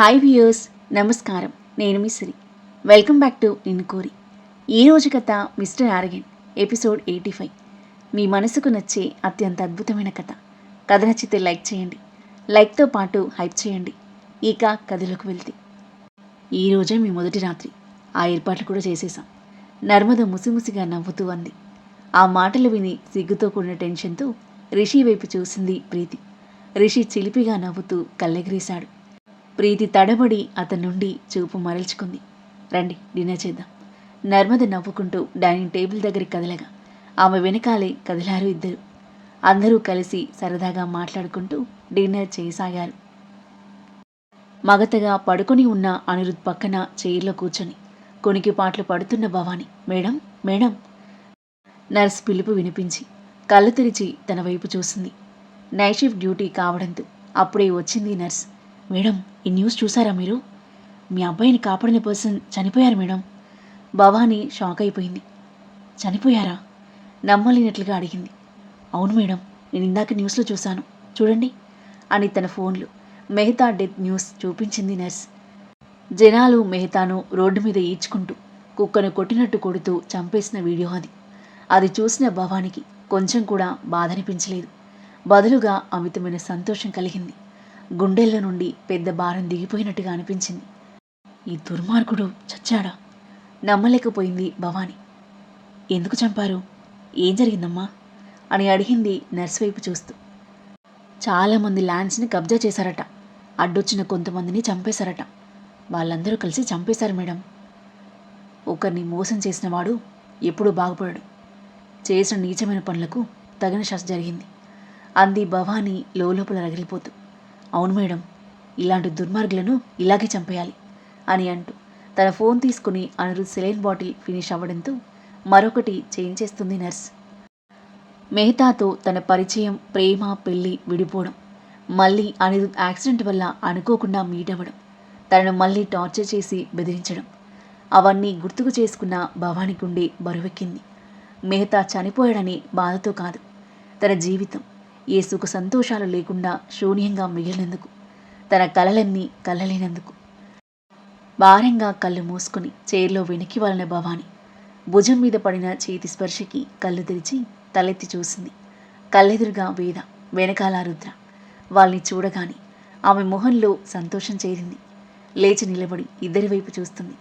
Hi viewers నమస్కారం. నేను me welcome back to నిన్ను కోరి ఈరోజు కథ mister arrogant episode eighty five. మీ మనసుకు నచ్చే అత్యంత అద్భుతమైన కథ. కథ నచ్చితే లైక్ చేయండి. లైక్తో పాటు హైప్ చేయండి. ఇక కథలోకి వెళ్తే. ఈరోజే మీ మొదటి రాత్రి. ఆ ఏర్పాట్లు కూడా చేసేసాం నర్మద ముసిముసిగా నవ్వుతూ అంది. ఆ మాటలు విని సిగ్గుతో కూడిన టెన్షన్తో రిషి వైపు చూసింది ప్రీతి. రిషి చిలిపిగా నవ్వుతూ కళ్ళెగిరేశాడు. ప్రీతి తడబడి అతని నుండి చూపు మరల్చుకుంది. రండి డిన్నర్ చేద్దాం. నర్మద నవ్వుకుంటూ డైనింగ్ టేబుల్ దగ్గరికి కదలగా. ఆమె వెనకాలే కదిలారు ఇద్దరు. అందరూ కలిసి సరదాగా మాట్లాడుకుంటూ డిన్నర్ చేయసాగారు. మగతగా పడుకొని ఉన్న అనిరుద్ పక్కన చైర్లో కూర్చొని కొనికి పాటలు పడుతున్న భవాని మేడం మేడం. నర్స్ పిలుపు వినిపించి కళ్ళు తెరిచి తన వైపు చూసింది. నైట్ షిఫ్ట్ డ్యూటీ కావడంతో అప్పుడే వచ్చింది నర్స్. మేడం ఈ న్యూస్ చూసారా మీరు? మీ అబ్బాయిని కాపాడిన పర్సన్ చనిపోయారు మేడం. భవానీ షాక్ అయిపోయింది. చనిపోయారా? నమ్మలేనట్లుగా అడిగింది. అవును మేడం నేను ఇందాక న్యూస్లో చూశాను. చూడండి. అని తన ఫోన్లో మెహతా డెత్ న్యూస్ చూపించింది నర్స్. జనాలు మెహతాను రోడ్డు మీద ఈడ్చుకుంటూ కుక్కను కొట్టినట్టు కొడుతూ చంపేసిన వీడియో అది. అది చూసిన భవానికి కొంచెం కూడా బాధ అనిపించలేదు బదులుగా అమితమైన సంతోషం కలిగింది. గుండెల్లో నుండి పెద్ద భారం దిగిపోయినట్టుగా అనిపించింది. ఈ దుర్మార్గుడు చచ్చాడా? నమ్మలేకపోయింది భవాని. ఎందుకు చంపారు? ఏం జరిగిందమ్మా? అని అడిగింది నర్స్ వైపు చూస్తూ. చాలామంది ల్యాండ్స్ని కబ్జా చేశారట. అడ్డొచ్చిన కొంతమందిని చంపేశారట. వాళ్ళందరూ కలిసి చంపేశారు మేడం. ఒకరిని మోసం చేసినవాడు ఎప్పుడూ బాగుపడాడు. చేసిన నీచమైన పనులకు తగిన శస్త్ర జరిగింది. అంది భవానీ లోపల రగిలిపోతూ. అవును మేడం ఇలాంటి దుర్మార్గులను ఇలాగే చంపేయాలి అని అంటూ తన ఫోన్ తీసుకుని అనిరుద్ సెలైన్ బాటిల్ ఫినిష్ అవ్వడంతో మరొకటి చేంజ్ చేస్తుంది నర్స్. మెహతాతో తన పరిచయం ప్రేమ పెళ్ళి విడిపోవడం మళ్ళీ అనిరుద్ యాక్సిడెంట్ వల్ల అనుకోకుండా మీట్ అవ్వడం తనను మళ్ళీ టార్చర్ చేసి బెదిరించడం అవన్నీ గుర్తుకు చేసుకున్న భవానీ గుండె బరువెక్కింది. మెహతా చనిపోయాడని బాధతో కాదు తన జీవితం. ఏ సుఖ సంతోషాలు లేకుండా శూన్యంగా మిగిలినందుకు తన కలలన్నీ కలలేనందుకు. భారంగా కళ్ళు మూసుకుని చైర్లో వెనక్కి వాళ్ళిన భవాని భుజం మీద పడిన చేతి స్పర్శకి కళ్ళు తెరిచి తలెత్తి చూసింది కళ్ళెదురుగా వేద వెనకాల రుద్ర. వాళ్ళని చూడగానే ఆమె మొహంలో సంతోషం చేరింది. లేచి నిలబడి ఇద్దరి వైపు చూస్తుంది.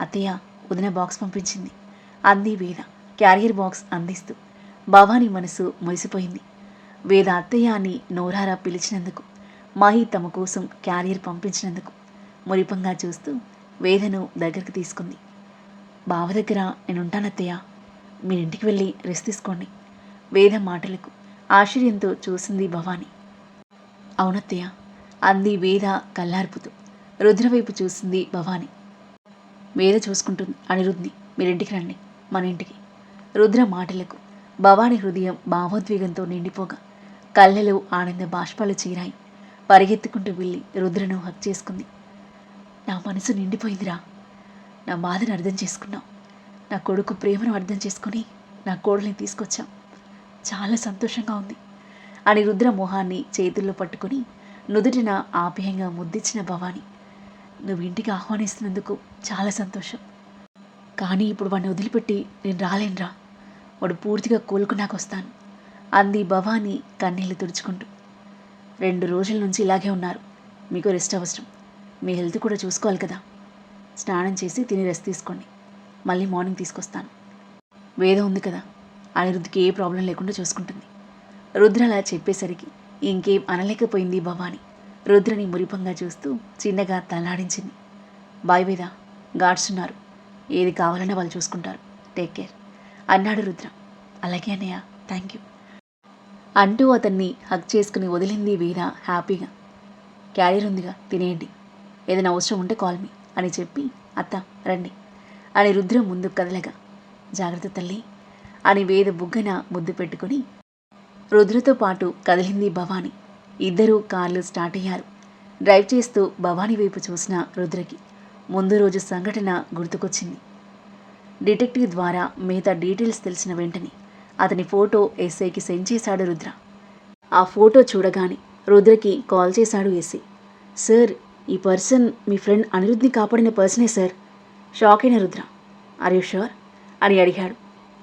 అత్తయ్య వదిన బాక్స్ పంపించింది. అంది వేద క్యారియర్ బాక్స్ అందిస్తూ భవానీ మనసు మురిసిపోయింది. వేద అత్తయ్య అని నోరారా పిలిచినందుకు మాహి తమ కోసం క్యారియర్ పంపించినందుకు మురిపంగా చూస్తూ వేదను దగ్గరికి తీసుకుంది. బావ దగ్గర నేనుంటానత్తయ్య మీరింటికి వెళ్ళి రెస్ట్ తీసుకోండి. వేద మాటలకు ఆశ్చర్యంతో చూసింది భవాని. అవునత్తయ్య అంది వేద కల్లార్పుతూ రుద్రవైపు చూసింది భవాని. వేద చూసుకుంటుంది అనిరుద్ని మీరింటికి రండి మన ఇంటికి. రుద్ర మాటలకు భవాని హృదయం భావోద్వేగంతో నిండిపోగా కళ్ళలో ఆనంద బాష్పాలు చీరాయి. పరిగెత్తుకుంటూ వెళ్ళి రుద్రను హక్ చేసుకుంది. నా మనసు నిండిపోయిందిరా. నా బాధను అర్థం చేసుకున్నావు. నా కొడుకు ప్రేమను అర్థం చేసుకుని నా కోడల్ని తీసుకొచ్చాం చాలా సంతోషంగా ఉంది. అని రుద్ర మొహాన్ని చేతుల్లో పట్టుకుని నుదుటిన ఆప్యాయంగా ముద్దిచ్చిన భవాని నువ్వు ఇంటికి ఆహ్వానిస్తున్నందుకు చాలా సంతోషం. కానీ ఇప్పుడు వాడిని వదిలిపెట్టి నేను రాలేనురా. వాడు పూర్తిగా కోలుకున్నాకొస్తాను అంది భవాని కన్నీళ్ళు తుడుచుకుంటూ. రెండు రోజుల నుంచి ఇలాగే ఉన్నారు. మీకు రెస్ట్ అవసరం. మీ హెల్త్ కూడా చూసుకోవాలి కదా. స్నానం చేసి తిని రెస్ట్ తీసుకోండి. మళ్ళీ మార్నింగ్ తీసుకొస్తాను. వేదం ఉంది కదా. అనిరుద్ధికి ఏ ప్రాబ్లం లేకుండా చూసుకుంటుంది. రుద్ర అలా చెప్పేసరికి ఇంకేం అనలేకపోయింది భవాని. రుద్రని మురిపంగా చూస్తూ చిన్నగా తలాడించింది బాయ్ వేద గాడ్స్ ఉన్నారు. ఏది కావాలన్నా వాళ్ళు చూసుకుంటారు. Take care. అన్నాడు రుద్ర. అలాగే అన్నయ్య. థ్యాంక్ యూ అంటూ అతన్ని హక్ చేసుకుని వదిలింది వీర హ్యాపీగా. క్యారియర్ ఉందిగా తినేయండి. ఏదైనా అవసరం ఉంటే కాల్ మీ అని చెప్పి అత్త రండి అని రుద్రం ముందు కదలగా. జాగ్రత్త తల్లి అని వేద బుగ్గన ముద్దు పెట్టుకుని రుద్రతో పాటు కదిలింది భవాని. ఇద్దరూ కార్లు స్టార్ట్ అయ్యారు. డ్రైవ్ చేస్తూ భవానీ వైపు చూసిన రుద్రకి ముందు రోజు సంఘటన గుర్తుకొచ్చింది. డిటెక్టివ్ ద్వారా మిగతా డీటెయిల్స్ తెలిసిన వెంటనే అతని ఫోటో ఎస్ఐకి సెండ్ చేశాడు రుద్ర. ఆ ఫోటో చూడగానే రుద్రకి కాల్ చేశాడు ఎస్ఐ. సార్ ఈ పర్సన్ మీ ఫ్రెండ్ అనిరుద్ని కాపాడిన పర్సనే సార్. షాక్ అయిన రుద్ర. ఆర్ యూ షూర్ అని అడిగాడు.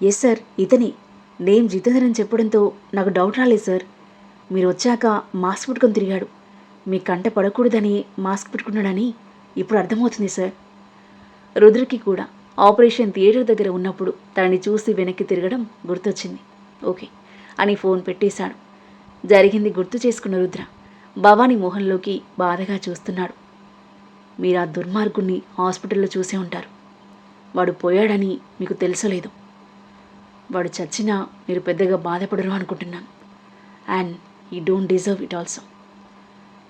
ఎస్ సార్ ఇతనే. నేమ్ జితేందర్ అని చెప్పడంతో నాకు డౌట్ రాలేదు సార్. మీరు వచ్చాక మాస్క్ పెట్టుకొని తిరిగాడు. మీ కంట పడకూడదని మాస్క్ పెట్టుకున్నాడని ఇప్పుడు అర్థమవుతుంది సార్. రుద్రకి కూడా ఆపరేషన్ థియేటర్ దగ్గర ఉన్నప్పుడు తనని చూసి వెనక్కి తిరగడం గుర్తొచ్చింది. ఓకే అని ఫోన్ పెట్టేశాడు. జరిగింది గుర్తు చేసుకున్న రుద్ర భవానీ మొహంలోకి బాధగా చూస్తున్నాడు. మీరు ఆ దుర్మార్గుణ్ణి హాస్పిటల్లో చూసే ఉంటారు. వాడు పోయాడని మీకు తెలుసలేదు. వాడు చచ్చినా మీరు పెద్దగా బాధపడరు అనుకుంటున్నాను. అండ్ ఈ డోంట్ డిజర్వ్ ఇట్ ఆల్సో.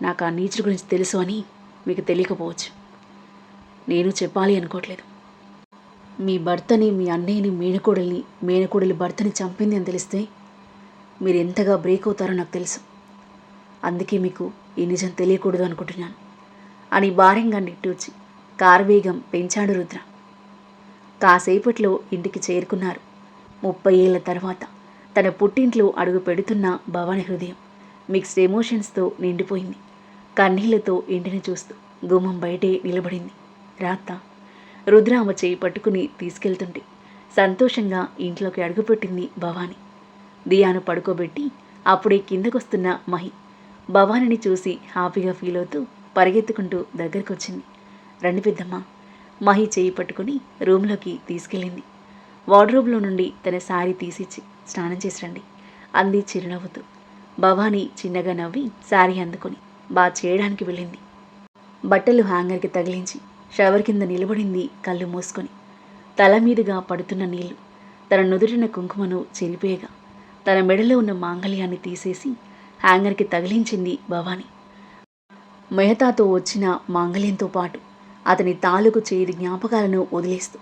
నాకు ఆ నీచుడు గురించి తెలుసు అని మీకు తెలియకపోవచ్చు. నేను చెప్పాలి అనుకోవట్లేదు. మీ భర్తని మీ అన్నయ్యని మేనకోడల్ని మేనకోడలి భర్తని చంపింది అని తెలిస్తే మీరు ఎంతగా బ్రేక్ అవుతారో నాకు తెలుసు. అందుకే మీకు ఈ నిజం తెలియకూడదు అనుకుంటున్నాను. అని భారంగా నిట్టూర్చి కార్వేగం పెంచాడు రుద్ర. కాసేపట్లో ఇంటికి చేరుకున్నారు. ముప్పై ఏళ్ళ తర్వాత తన పుట్టింట్లో అడుగు పెడుతున్న భవాని హృదయం మిక్స్డ్ ఎమోషన్స్తో నిండిపోయింది. కన్నీళ్ళతో ఇంటిని చూస్తూ గుమ్మం బయటే నిలబడింది. రాత్త రుద్ర ఆమె చేయి పట్టుకుని తీసుకెళ్తుంది సంతోషంగా ఇంట్లోకి అడుగుపెట్టింది భవాని. దియాను పడుకోబెట్టి అప్పుడే కిందకొస్తున్న మహి భవానిని చూసి హ్యాపీగా ఫీల్ అవుతూ పరిగెత్తుకుంటూ దగ్గరకొచ్చింది. రండి పెద్దమ్మ మహి చేయి పట్టుకుని రూమ్లోకి తీసుకెళ్ళింది. వార్డ్రోబ్లో నుండి తన శారీ తీసిచ్చి స్నానం చేసి రండి అంది చిరునవ్వుతూ. భవానీ చిన్నగా నవ్వి శారీ అందుకొని బా చేయడానికి వెళ్ళింది. బట్టలు హ్యాంగర్కి తగిలించి షవర్ కింద నిలబడింది కళ్ళు మూసుకొని. తల మీదుగా పడుతున్న నీళ్ళు తన నుదుటిన కుంకుమను చెరిపేయగా తన మెడలో ఉన్న మాంగళ్యాన్ని తీసేసి హ్యాంగర్కి తగిలించింది భవాని. మెహతాతో వచ్చిన మాంగళ్యంతో పాటు అతని తాలూకు చేతి జ్ఞాపకాలను వదిలేస్తూ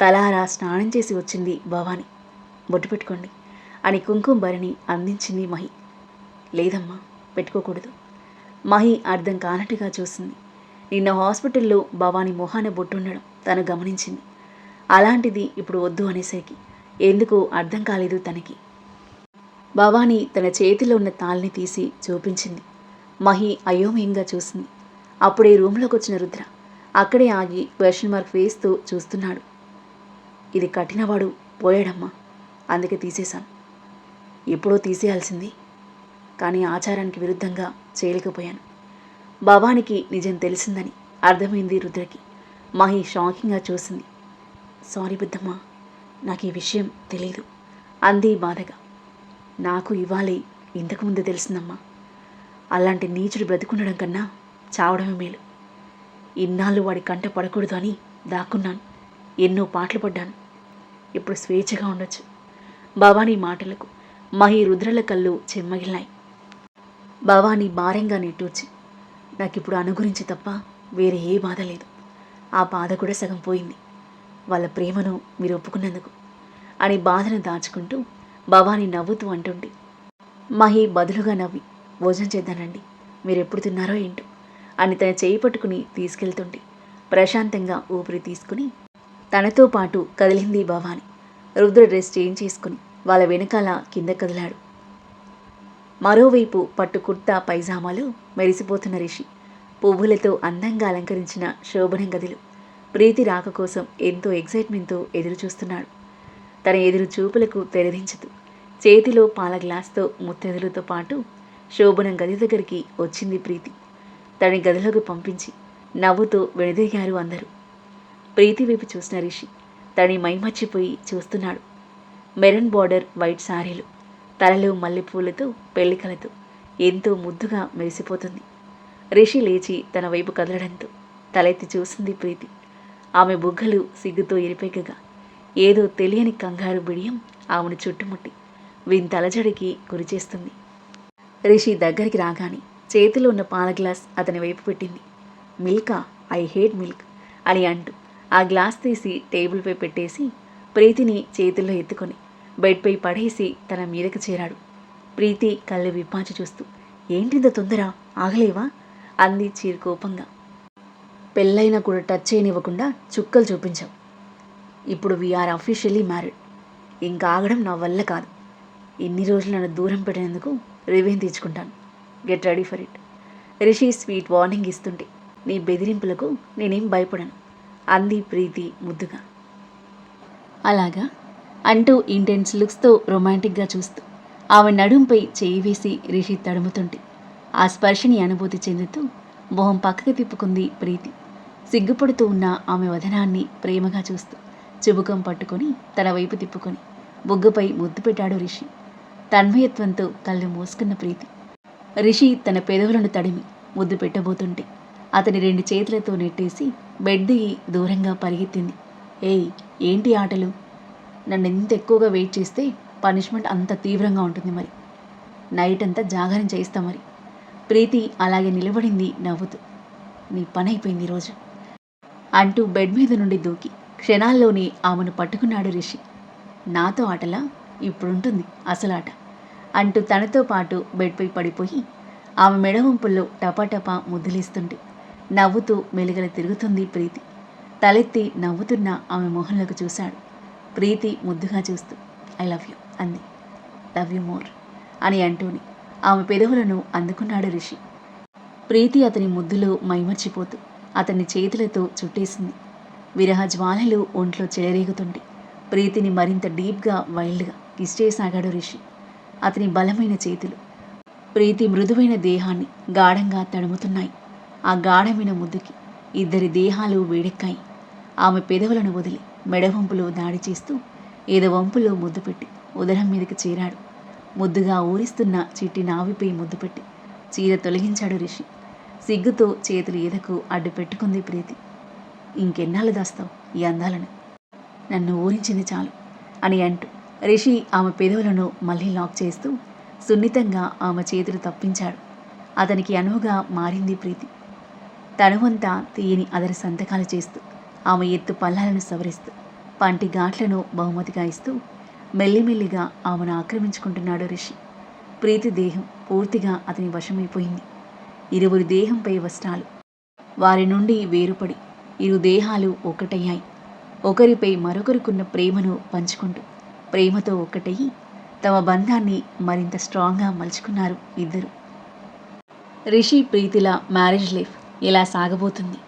తలారా స్నానం చేసి వచ్చింది భవాని. బొట్టు పెట్టుకోండి అని కుంకుమ భరిని అందించింది మహి. లేదమ్మా పెట్టుకోకూడదు. మహి అర్థం కానట్టుగా చూసింది. నిన్న హాస్పిటల్లో భవాని మొహాన బొట్టుండడం తను గమనించింది. అలాంటిది ఇప్పుడు వద్దు అనేసరికి ఎందుకు అర్థం కాలేదు తనకి. భవానీ తన చేతిలో ఉన్న తాల్ని తీసి చూపించింది. మహి అయోమయంగా చూసింది. అప్పుడే రూమ్లోకి వచ్చిన రుద్ర అక్కడే ఆగి క్వశ్చన్ మార్క్ వేస్తూ చూస్తున్నాడు. ఇది కట్టినవాడు పోయాడమ్మా. అందుకే తీసేశాను. ఎప్పుడో తీసేయాల్సింది. కానీ ఆచారానికి విరుద్ధంగా చేయలేకపోయాను. భవానికి నిజం తెలిసిందని అర్థమైంది రుద్రకి. మహి షాకింగ్గా చూసింది. సారీ బుద్ధమ్మ నాకు ఈ విషయం తెలియదు అంది బాధగా. నాకు ఇవ్వాలి ఇంతకుముందు తెలిసిందమ్మా. అలాంటి నీచుడు బ్రతికుండడం కన్నా చావడమే మేలు. ఇన్నాళ్ళు వాడి కంట పడకూడదు అని దాక్కున్నాను. ఎన్నో పాటలు పడ్డాను. ఇప్పుడు స్వేచ్ఛగా ఉండొచ్చు. భవానీ మాటలకు మహి రుద్రల కళ్ళు చెమ్మగిల్లాయి. భవానీ భారంగా నెట్టూర్చి నాకిప్పుడు అను గురించి తప్ప వేరే ఏ బాధ లేదు. ఆ బాధ కూడా సగం పోయింది. వాళ్ళ ప్రేమను మీరు ఒప్పుకున్నందుకు. అని బాధను దాచుకుంటూ భవానీ నవ్వుతూ అంటుంటే మహి బదులుగా నవ్వి భోజనం చేద్దానండి. మీరు ఎప్పుడు తిన్నారో ఏంటో అని తన చేయి పట్టుకుని తీసుకెళ్తుంటే ప్రశాంతంగా ఊపిరి తీసుకుని తనతో పాటు కదిలింది భవాని. రుద్ర డ్రెస్ చేంజ్ చేసుకుని వాళ్ళ వెనకాల కింద కదిలాడు. మరోవైపు పట్టు కుర్తా పైజామాలు మెరిసిపోతున్న రిషి పువ్వులతో అందంగా అలంకరించిన శోభనం గదిలు. ప్రీతి రాక కోసం ఎంతో ఎగ్జైట్మెంట్తో ఎదురు చూస్తున్నాడు తన ఎదురు చూపులకు తెరదించుతూ చేతిలో పాల గ్లాస్తో ముత్తెదులతో పాటు శోభనం గది దగ్గరికి వచ్చింది ప్రీతి. తన గదిలోకి పంపించి నవ్వుతూ వెనుదిరిగారు అందరూ. ప్రీతి వైపు చూసిన రిషి తని మైమర్చిపోయి చూస్తున్నాడు. మెరన్ బార్డర్ వైట్ శారీలు తలలో మల్లెపూలతో పెళ్ళికలతో ఎంతో ముద్దుగా మెరిసిపోతుంది. రిషి లేచి తన వైపు కదలడంతో తలెత్తి చూసింది ప్రీతి. ఆమె బుగ్గలు సిగ్గుతో ఎరిపెగ్గగా. ఏదో తెలియని కంగారు బిడియం ఆమెను చుట్టుముట్టి వింతలజడికి గురిచేస్తుంది రిషి దగ్గరికి రాగానే చేతిలో ఉన్న పాల గ్లాస్ అతని వైపు పెట్టింది. మిల్కా ఐ హేట్ మిల్క్ అని అంటూ ఆ గ్లాస్ తీసి టేబుల్పై పెట్టేసి ప్రీతిని చేతుల్లో ఎత్తుకొని బెడ్పై పడేసి తన మీదకి చేరాడు. ప్రీతి కళ్ళు విప్పాచి చూస్తూ ఏంటింత తొందర? ఆగలేవా? అంది చీరు కోపంగా పెళ్ళైనా కూడా టచ్ చేయనివ్వకుండా చుక్కలు చూపించావు. ఇప్పుడు వీఆర్ అఫీషియల్లీ మ్యారీడ్ ఇంకా ఆగడం నా వల్ల కాదు. ఇన్ని రోజులు నన్ను దూరం పెట్టినందుకు revenge తీర్చుకుంటాను. Get ready for it Rishi sweet warning ఇస్తుంటే నీ బెదిరింపులకు నేనేం భయపడను. అంది ప్రీతి ముద్దుగా. అలాగా? అంటూ ఇంటెన్స్ లుక్స్తో రొమాంటిక్గా చూస్తూ ఆమె నడుంపై చేయి వేసి రిషి తడుముతుంటే ఆ స్పర్శని అనుభూతి చెందుతూ మొహం పక్కకి తిప్పుకుంది ప్రీతి. సిగ్గుపడుతూ ఉన్న ఆమె వదనాన్ని ప్రేమగా చూస్తూ చుబుకం పట్టుకొని తన వైపు తిప్పుకొని బొగ్గుపై ముద్దు పెట్టాడు రిషి. తన్మయత్వంతో కళ్ళు మూసుకున్న ప్రీతి. రిషి తన పెదవులను తడిమి ముద్దు పెట్టబోతుంటే అతని రెండు చేతులతో నెట్టేసి బెడ్ దిగి దూరంగా పరిగెత్తింది. ఏయ్ ఏంటి ఆటలు? నన్ను ఎంత ఎక్కువగా వెయిట్ చేస్తే పనిష్మెంట్ అంత తీవ్రంగా ఉంటుంది మరి. నైట్ అంతా జాగారం చేయిస్తా మరి. ప్రీతి అలాగే నిలబడింది నవ్వుతూ. నీ పని అయిపోయింది ఈరోజు అంటూ బెడ్ మీద నుండి దూకి క్షణాల్లోనే ఆమెను పట్టుకున్నాడు రిషి. నాతో ఆటలా ఇప్పుడుంటుంది అసలు ఆట అంటూ తనతో పాటు బెడ్పై పడిపోయి ఆమె మెడవంపుల్లో టపాటపా ముద్దులేస్తుంటే నవ్వుతూ మెలుగల తిరుగుతుంది ప్రీతి. తలెత్తి నవ్వుతున్న ఆమె మొహంలోకి చూశాడు. ప్రీతి ముద్దుగా చూస్తూ ఐ లవ్ యూ అంది. లవ్ యూ మోర్ అని అంటూని ఆమె పెదవులను అందుకున్నాడు రిషి. ప్రీతి అతని ముద్దులో మైమర్చిపోతూ అతన్ని చేతులతో చుట్టేసింది. విరహ జ్వాలలు ఒంట్లో చెలరేగుతుంటే ప్రీతిని మరింత డీప్గా వైల్డ్గా కిస్ చేయసాగాడు రిషి. అతని బలమైన చేతులు ప్రీతి మృదువైన దేహాన్ని గాఢంగా తడుముతున్నాయి. ఆ గాఢమైన ముద్దుకి ఇద్దరి దేహాలు వేడెక్కాయి. ఆమె పెదవులను వదిలి మెడవంపులో దాడి చేస్తూ ఏదో వంపులో ముద్దు పెట్టి ఉదరం మీదకి చేరాడు. ముద్దుగా ఊరిస్తున్న చిట్టి నావిపై ముద్దు పెట్టి చీర తొలగించాడు రిషి. సిగ్గుతో చేతులు ఎదకు అడ్డు పెట్టుకుంది ప్రీతి. ఇంకెన్నాళ్ళు దాస్తావు ఈ అందాలను? నన్ను ఊరించింది చాలు అని అంటూ రిషి ఆమె పెదవులను మళ్ళీ లాక్ చేస్తూ సున్నితంగా ఆమె చేతులు తప్పించాడు. అతనికి అనువుగా మారింది ప్రీతి. తనువంతా తీయని అదరి సంతకాలు చేస్తూ ఆమె ఎత్తు పల్లాలను సవరిస్తూ పంటి ఘాట్లను బహుమతిగా ఇస్తూ మెల్లిమెల్లిగా ఆమెను ఆక్రమించుకుంటున్నాడు రిషి. ప్రీతి దేహం పూర్తిగా అతని వశమైపోయింది. ఇరువురి దేహంపై వస్త్రాలు. వారి నుండి వేరుపడి ఇరు దేహాలు ఒకటయ్యాయి. ఒకరిపై మరొకరికున్న ప్రేమను పంచుకుంటూ ప్రేమతో ఒకటయ్యి తమ బంధాన్ని మరింత స్ట్రాంగ్గా మలుచుకున్నారు ఇద్దరు. రిషి ప్రీతిల మ్యారేజ్ లైఫ్ ఇలా సాగబోతుంది?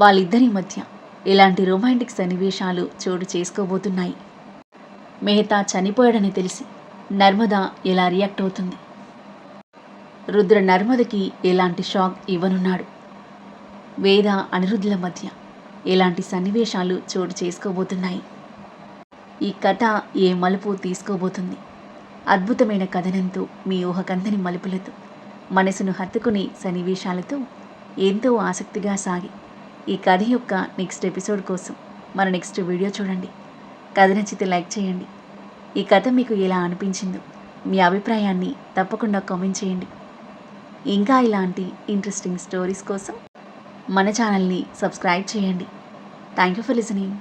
వాళ్ళిద్దరి మధ్య ఎలాంటి రొమాంటిక్ సన్నివేశాలు చోటు చేసుకోబోతున్నాయి. మెహతా చనిపోయాడని తెలిసి నర్మద ఎలా రియాక్ట్ అవుతుంది. రుద్ర నర్మదకి ఎలాంటి షాక్ ఇవ్వనున్నాడు. వేద అనిరుద్ధుల మధ్య ఎలాంటి సన్నివేశాలు చోటు చేసుకోబోతున్నాయి. ఈ కథ ఏ మలుపు తీసుకోబోతుంది? అద్భుతమైన కథనంతో మీ ఊహకందని మలుపులతో మనసును హత్తుకునే సన్నివేశాలతో ఎంతో ఆసక్తిగా సాగి ఈ కథ యొక్క నెక్స్ట్ ఎపిసోడ్ కోసం మన నెక్స్ట్ వీడియో చూడండి. కథ నచ్చితే లైక్ చేయండి. ఈ కథ మీకు ఎలా అనిపించిందో మీ అభిప్రాయాన్ని తప్పకుండా కామెంట్ చేయండి. ఇంకా ఇలాంటి ఇంట్రెస్టింగ్ స్టోరీస్ కోసం మన ఛానల్ని సబ్స్క్రైబ్ చేయండి. Thank you for listening